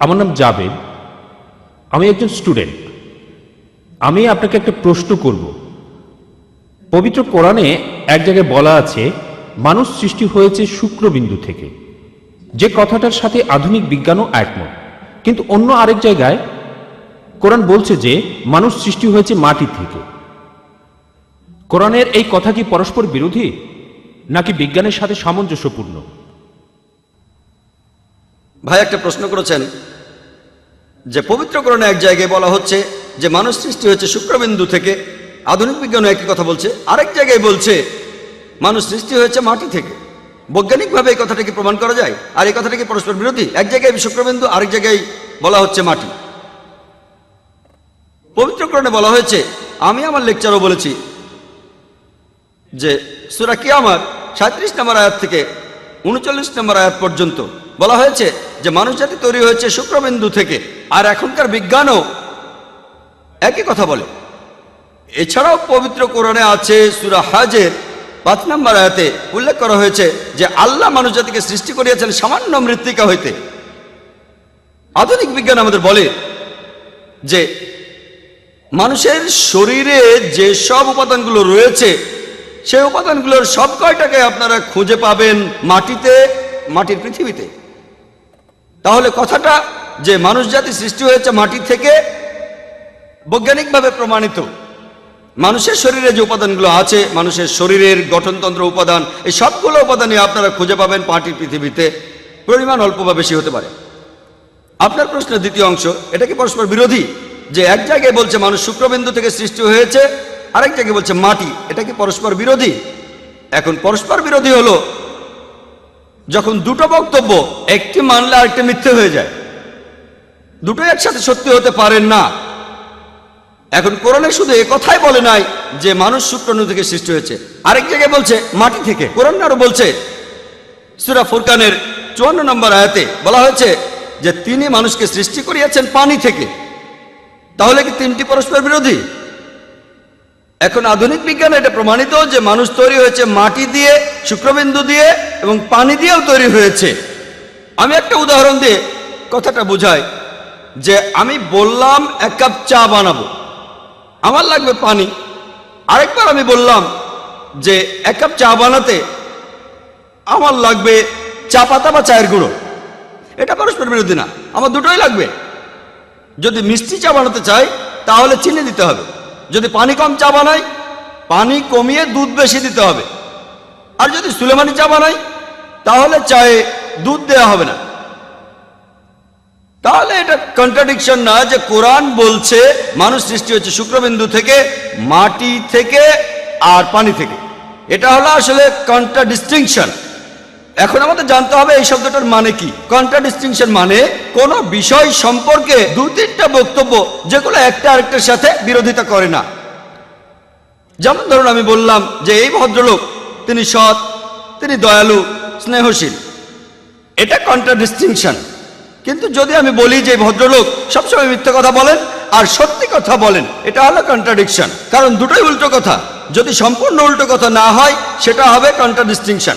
আমার নাম জাবেদ। আমি একজন স্টুডেন্ট। আমি আপনাকে একটা প্রশ্ন করব। পবিত্র কোরআনে এক জায়গায় বলা আছে, মানুষ সৃষ্টি হয়েছে শুক্রবিন্দু থেকে। যে কথাটার সাথে আধুনিক বিজ্ঞানও একমত। কিন্তু অন্য আরেক জায়গায় কোরআন বলছে যে, মানুষ সৃষ্টি হয়েছে মাটি থেকে। কোরআনের এই কথা কি পরস্পর বিরোধী? নাকি বিজ্ঞানের সাথে সামঞ্জস্যপূর্ণ? ভাই, একটা প্রশ্ন করেছেন যে পবিত্রকরণে এক জায়গায় বলা হচ্ছে যে মানুষ সৃষ্টি হয়েছে শুক্রবিন্দু থেকে, আধুনিক বিজ্ঞানও একই কথা বলছে। আরেক জায়গায় বলছে, মানুষ সৃষ্টি হয়েছে মাটি থেকে। বৈজ্ঞানিকভাবে এই কথাটাকে প্রমাণ করা যায়? আর এই কথাটাকে পরস্পর বিরোধী? এক জায়গায় শুক্রবিন্দু, আরেক জায়গায় বলা হচ্ছে মাটি। পবিত্রকরণে বলা হয়েছে, আমি আমার লেকচারও বলেছি যে সুরা কিয়ামার সাঁত্রিশ নম্বর আয়াত থেকে উনচল্লিশ নম্বর আয়াত পর্যন্ত বলা হয়েছে যে মানুষ জাতি তৈরি হয়েছে শুক্রবিন্দু থেকে, আর এখনকার বিজ্ঞানও একই কথা বলে। এছাড়াও পবিত্র কোরআনে আছে সুরা হাজের পাঁচ নম্বর আয়াতে উল্লেখ করা হয়েছে যে আল্লাহ মানুষ জাতিকে সৃষ্টি করিয়াছেন সামান্য মৃত্তিকা হইতে। আধুনিক বিজ্ঞান আমাদের বলে যে মানুষের শরীরে যে সব উপাদানগুলো রয়েছে, সেই উপাদানগুলোর সব কয়টাকে আপনারা খুঁজে পাবেন মাটিতে, মাটির পৃথিবীতে। তাহলে কথাটা যে মানুষ জাতি সৃষ্টি হয়েছে মাটি থেকে বৈজ্ঞানিকভাবে প্রমাণিত। মানুষের শরীরে যে উপাদানগুলো আছে, মানুষের শরীরের গঠনতন্ত্র উপাদান, এই সবগুলো উপাদানই আপনারা খুঁজে পাবেন মাটির পৃথিবীতে। পরিমাণ অল্প বা বেশি হতে পারে। আপনার প্রশ্নের দ্বিতীয় অংশ, এটা কি পরস্পর বিরোধী? যে এক জায়গায় বলছে মানুষ শুক্রবিন্দু থেকে সৃষ্টি হয়েছে, আরেক জায়গায় বলছে মাটি, এটা কি পরস্পর বিরোধী? এখন পরস্পর বিরোধী হলো যখন দুটো বক্তব্য, একটি মানলে আরেকটি মিথ্যে হয়ে যায়। দুটোই একসাথে সত্যি হতে পারেন না। এখন কোরআনে শুধু এ কথাই বলে নাই যে মানুষ শুক্রাণু থেকে সৃষ্টি হয়েছে। আরেক জায়গায় বলছে, মাটি থেকে। কোরআন আরও বলছে, সুরা ফুরকানের চুয়ান্ন নম্বর আয়াতে বলা হয়েছে যে, তিনি মানুষকে সৃষ্টি করিয়াছেন পানি থেকে। তাহলে কি তিনটি পরস্পর বিরোধী? এখন আধুনিক বিজ্ঞানে এটা প্রমাণিত যে, মানুষ তৈরি হয়েছে মাটি দিয়ে, শুক্রবিন্দু দিয়ে এবং পানি দিয়েও তৈরি হয়েছে। আমি একটা উদাহরণ দিয়ে কথাটা বোঝাই যে আমি বললাম এক কাপ চা বানাবো। আমার লাগবে পানি। আরেকবার আমি বললাম যে এক কাপ চা বানাতে আমার লাগবে চা পাতা বা চায়ের গুঁড়ো। এটা পরস্পর বিরোধী না, আমার দুটোই লাগবে। যদি মিষ্টি চা বানাতে চাই, তাহলে চিনি দিতে হবে। যদি পানি কম চা বানাই, পানি কমিয়ে দুধ বেশি দিতে হবে। আর যদি সুলেমানি চা বানাই তাহলে চায়ে দুধ দেওয়া হবে না। তাহলে এটা কন্ট্রাডিকশন না যে কোরআন বলছে, মানুষ সৃষ্টি হচ্ছে শুক্রবিন্দু থেকে, মাটি থেকে আর পানি থেকে। এটা হলো আসলে কন্ট্রাডিস্টিংশন এখন আমাদের জানতে হবে এই শব্দটার মানে কি। কন্ট্রাডিস্টিংশন মানে কোন বিষয় সম্পর্কে দু তিনটা বক্তব্য যেগুলো একটা আরেকটার সাথে বিরোধিতা করে না। যেমন ধরুন আমি বললাম যে এই ভদ্রলোক তিনি সৎ, তিনি দয়ালু, স্নেহশীল। এটা কন্ট্রাডিস্টিংশন কিন্তু যদি আমি বলি যে ভদ্রলোক সবসময় মিথ্যা কথা বলেন আর সত্যি কথা বলেন, এটা হলো কন্ট্রাডিকশন কারণ দুটোই উল্টো কথা। যদি সম্পূর্ণ উল্টো কথা না হয়, সেটা হবে কন্ট্রাডিস্টিংশন